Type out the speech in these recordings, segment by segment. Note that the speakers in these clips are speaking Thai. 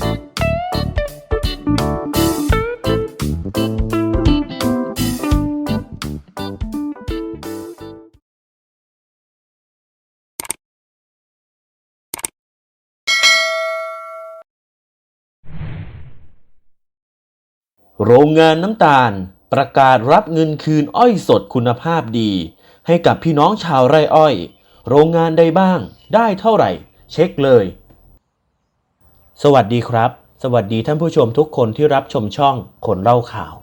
โรงงานน้ำตาลประกาศรับเงินคืนอ้อยสดคุณภาพดี ให้กับพี่น้องชาวไร่อ้อย โรงงานใดบ้าง ได้เท่าไหร่ เช็คเลย สวัสดีครับ สวัสดีท่านผู้ชมทุกคนที่รับชมช่องคนเล่าข่าว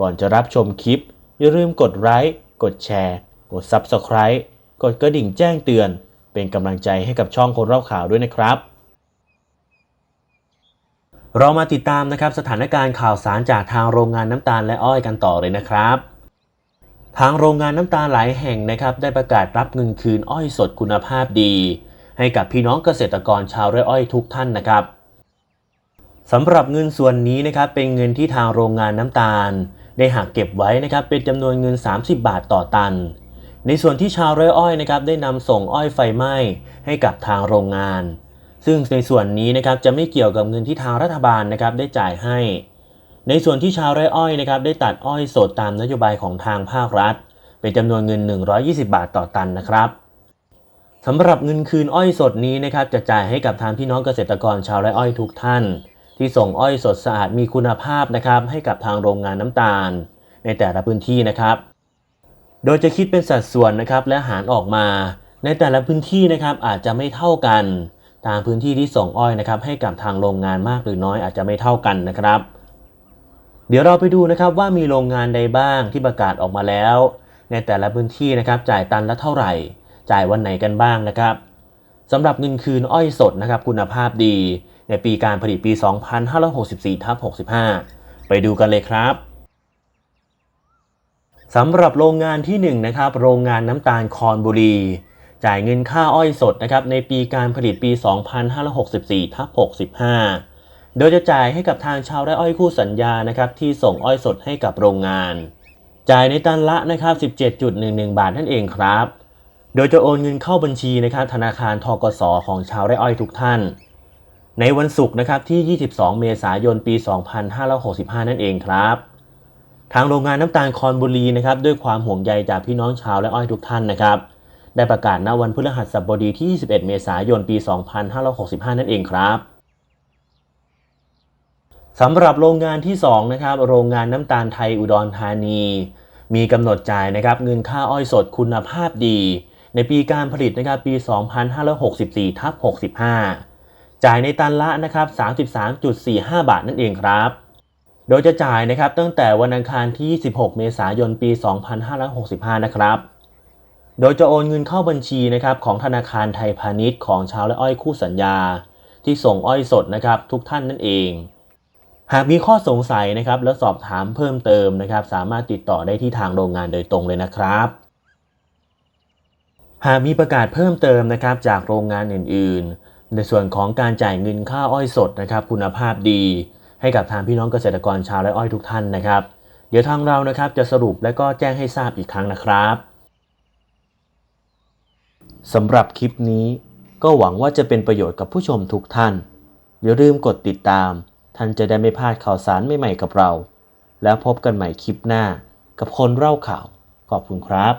ก่อนจะรับชมคลิป อย่าลืมกดไลค์กดแชร์ กด Subscribe กดกระดิ่งแจ้งเตือน เป็นกำลังใจให้กับช่องคนเล่าข่าวด้วยนะครับ เรามาติดตามนะครับสถานการณ์ข่าวสารจากทางโรงงานน้ำตาลและอ้อยกันต่อเลยนะครับ ทางโรงงานน้ำตาลหลายแห่งนะครับ ได้ประกาศรับเงินคืนอ้อยสดคุณภาพดี ให้กับพี่น้องเกษตรกรชาวไร่อ้อยทุกท่านนะครับ สำหรับเงินส่วนนี้นะครับเป็นเงินที่ทางโรงงานน้ำตาล ได้หักเก็บไว้นะครับเป็นจำนวนเงิน 30 บาทต่อตัน ในส่วนที่ชาวไร่อ้อยนะครับได้นำส่งอ้อยไฟไหม้ให้กับทางโรงงาน ซึ่งในส่วนนี้นะครับจะไม่เกี่ยวกับเงินที่ทางรัฐบาลนะครับได้จ่ายให้ ในส่วนที่ชาวไร่อ้อยนะครับได้ตัดอ้อยสดตามนโยบายของทางภาครัฐ เป็นจำนวนเงิน 120 บาทต่อตันนะครับสำหรับเงินคืนอ้อยสดนี้นะครับจะจ่ายให้กับทางพี่น้องเกษตรกรชาวไร่อ้อยทุกท่าน ที่ส่งอ้อยสดสะอาดมีคุณภาพนะครับให้กับทางโรงงานน้ำตาล ในแต่ละพื้นที่นะครับ โดยจะคิดเป็นสัดส่วนนะครับและหารออกมา ในแต่ละพื้นที่นะครับอาจจะไม่เท่ากันทางพื้นที่ที่ส่งอ้อยนะครับให้กับทางโรงงานมากหรือน้อยอาจจะไม่เท่ากันนะครับ เดี๋ยวเราไปดูนะครับว่ามีโรงงานใดบ้างที่ประกาศออกมาแล้ว ในแต่ละพื้นที่นะครับจ่ายตันละเท่าไหร่ จ่ายวันไหนกันบ้างนะครับสำหรับเงินคืนอ้อยสดนะครับคุณภาพดี ในปีการผลิตปี 2564ทับ65 ไปดูกันเลยครับสำหรับโรงงานที่1นงนะครับโรงงานน้ำตาลคอนบุรีจ่ายเงินค่าอ้อยสดนะครับในปีการผลิตปี 2564ทับ65 โดยจะจ่ายให้กับทางชาวไร่อ้อยคู่สัญญานะครับที่ส่งอ้อยสดให้กับโรงงาน จ่ายในตันละนะครับ 17.11 บาทนั่นเองครับ โดยจะโอนเงินเข้าบัญชีนะครับธนาคารทกสของชาวไร่อ้อยทุกท่าน ในวันศุกร์นะครับที่ 22 เมษายน ปี 2565 นั่นเองครับ ทางโรงงานน้ำตาลคอนบุรีนะครับด้วยความห่วงใยจากพี่น้องชาวและอ้อยทุกท่านนะครับ ได้ประกาศณวันพฤหัสบดีที่ 21 เมษายน ปี 2565 นั่นเองครับสำหรับโรงงานที่2นะครับโรงงานน้ำตาลไทยอุดรธานี มีกำหนดจ่ายนะครับเงินค่าอ้อยสดคุณภาพดี ในปีการผลิตนะครับปี 2564ทับ65 จ่ายในตันละนะครับ33.45 บาทนั่นเองครับ โดยจะจ่ายนะครับตั้งแต่วันอังคารที่26เมษายนปี 2565 นะครับโดยจะโอนเงินเข้าบัญชีนะครับของธนาคารไทยพาณิชย์ของชาวและอ้อยคู่สัญญา ที่ส่งอ้อยสดนะครับทุกท่านนั่นเอง หากมีข้อสงสัยนะครับและสอบถามเพิ่มเติมนะครับ สามารถติดต่อได้ที่ทางโรงงานโดยตรงเลยนะครับ หากมีประกาศเพิ่มเติมนะครับจากโรงงานอื่น ๆ ในส่วนของการจ่ายเงินค่าอ้อยสดนะครับ คุณภาพดี ให้กับทางพี่น้องเกษตรกรชาวไร่อ้อยทุกท่านนะครับ เดี๋ยวทางเรานะครับจะสรุปและก็แจ้งให้ทราบอีกครั้งนะครับสำหรับคลิปนี้ก็หวังว่าจะเป็นประโยชน์กับผู้ชมทุกท่าน อย่าลืมกดติดตาม ท่านจะได้ไม่พลาดข่าวสารใหม่ๆกับเรา แล้วพบกันใหม่คลิปหน้า กับคนเล่าข่าว ขอบคุณครับ